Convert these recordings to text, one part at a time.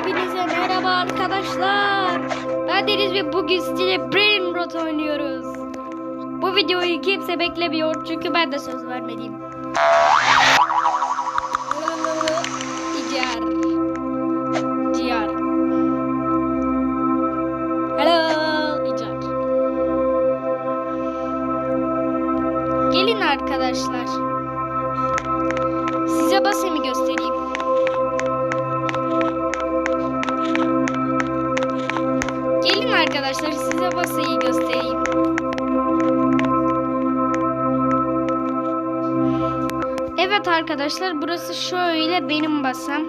Hepinize merhaba arkadaşlar. Ben Deniz ve bugün sizinle Brain Rot oynuyoruz. Bu videoyu kimse beklemiyor çünkü ben de söz vermeliyim. Diğer. Diğer. Hello. Diğer. Gelin arkadaşlar. Size basemi göstereyim. Arkadaşlar size basayı göstereyim. Evet arkadaşlar burası şöyle benim basam.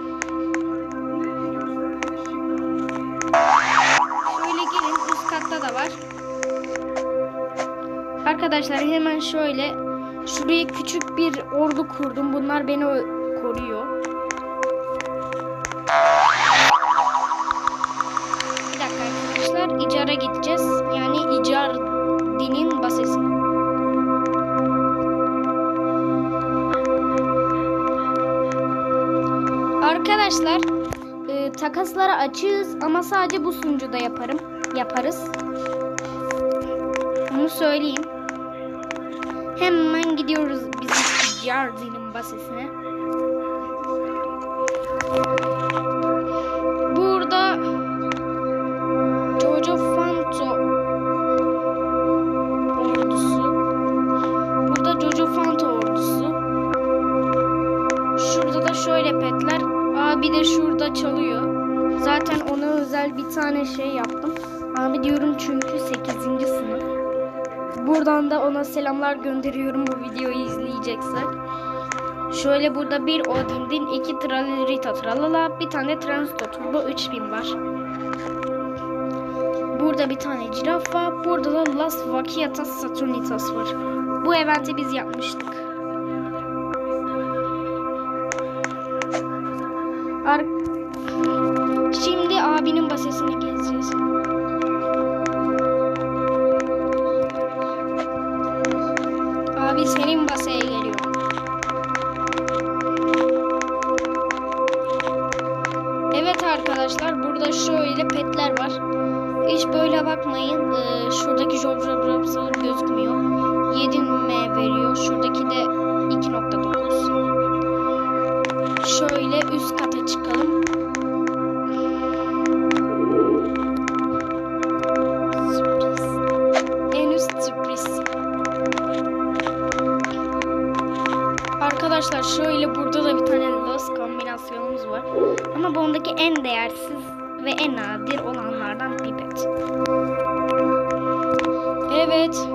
Şöyle gelin üst katta da var. Arkadaşlar hemen şöyle şuraya küçük bir ordu kurdum. Bunlar beni koruyor. Dinin basesine. Arkadaşlar e, takaslara açığız ama sadece bu sunucuda yaparım. Yaparız. Bunu söyleyeyim. Hemen gidiyoruz bizim icar dinin basesine. Abi de şurada çalıyor. Zaten ona özel bir tane şey yaptım. Abi diyorum çünkü 8. sınıf. Buradan da ona selamlar gönderiyorum bu videoyu izleyecekse. Şöyle burada bir Odin'din, iki Tralerita Tralala, bir tane Transto Turbo 3000 var. Burada bir tane Giraf var. Burada da Las Vakiatas Saturnitas var. Bu eventi biz yapmıştık. Arkadaşlar burada şöyle petler var. Hiç böyle bakmayın. Ee, şuradaki job job job gözükmüyor. 7M veriyor. Şuradaki de 2.9. Şöyle üst kata çıkalım. Kombinasyonumuz var. Ama bundaki en değersiz ve en nadir olanlardan pipet. Evet.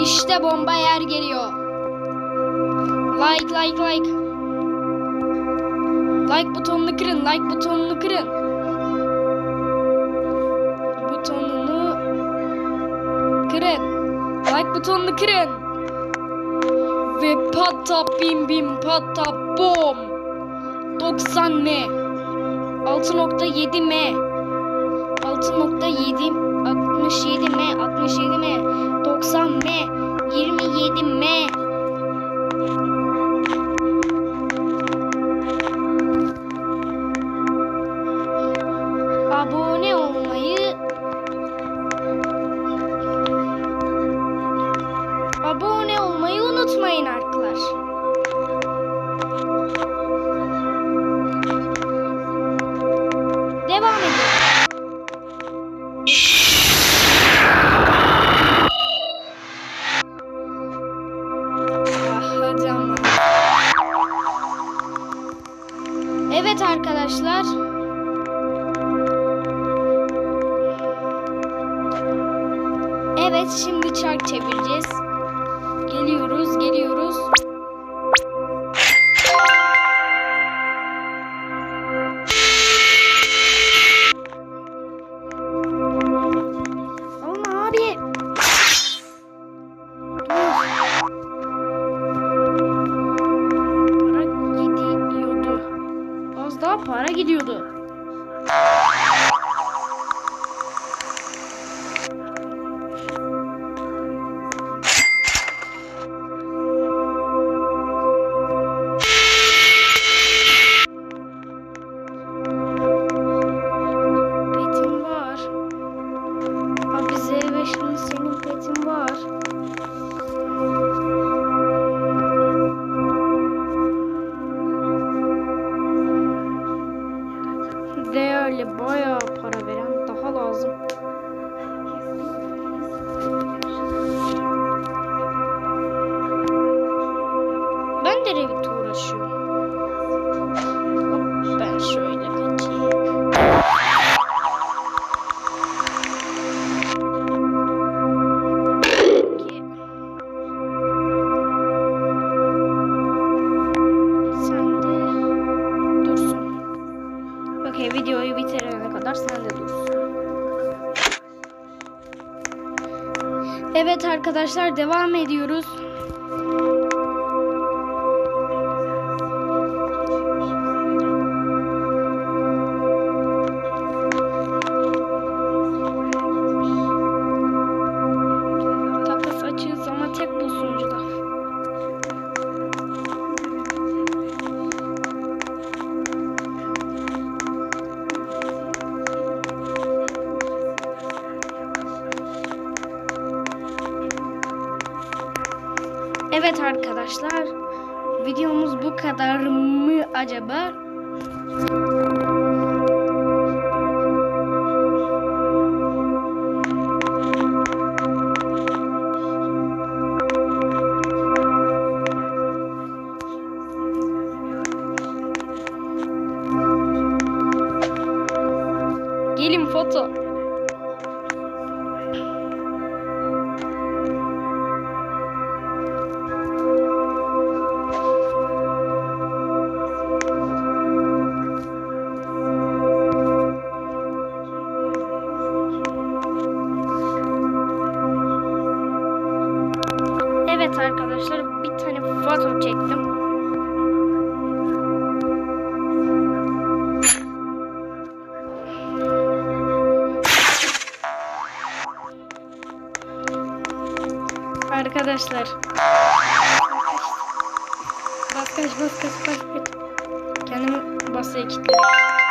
İşte bomba yer geliyor. Like like like. Like butonunu kırın, like butonunu kırın. Butonunu kırın. Like butonunu kırın. Ve pata bim bim pata bom. 90 M. 6.7 M. 6.7 67 M. 67 M. 90 M. 27 M. Evet şimdi çark çevireceğiz. Geliyoruz, geliyoruz. Arkadaşlar devam ediyoruz. Evet arkadaşlar. Videomuz bu kadar mı acaba? Gelin foto. Çektim. Arkadaşlar. Bas kaç bas kaç bas kaç. Kendimi basaya kilitledim.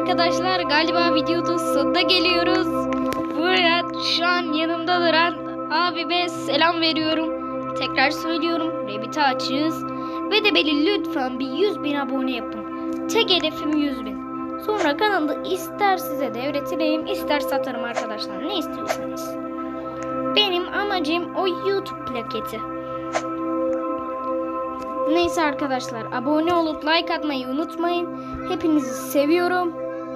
Arkadaşlar galiba videonun sonuna geliyoruz. Buraya şu an yanımda duran abime selam veriyorum. Tekrar söylüyorum. Rebit'i açığız. Ve de beni lütfen bir 100 bin abone yapın. Tek hedefim 100 bin. Sonra kanalı ister size devretileyim ister satarım arkadaşlar. Ne istiyorsanız. Benim amacım o YouTube plaketi. Neyse arkadaşlar abone olup like atmayı unutmayın. Hepinizi seviyorum.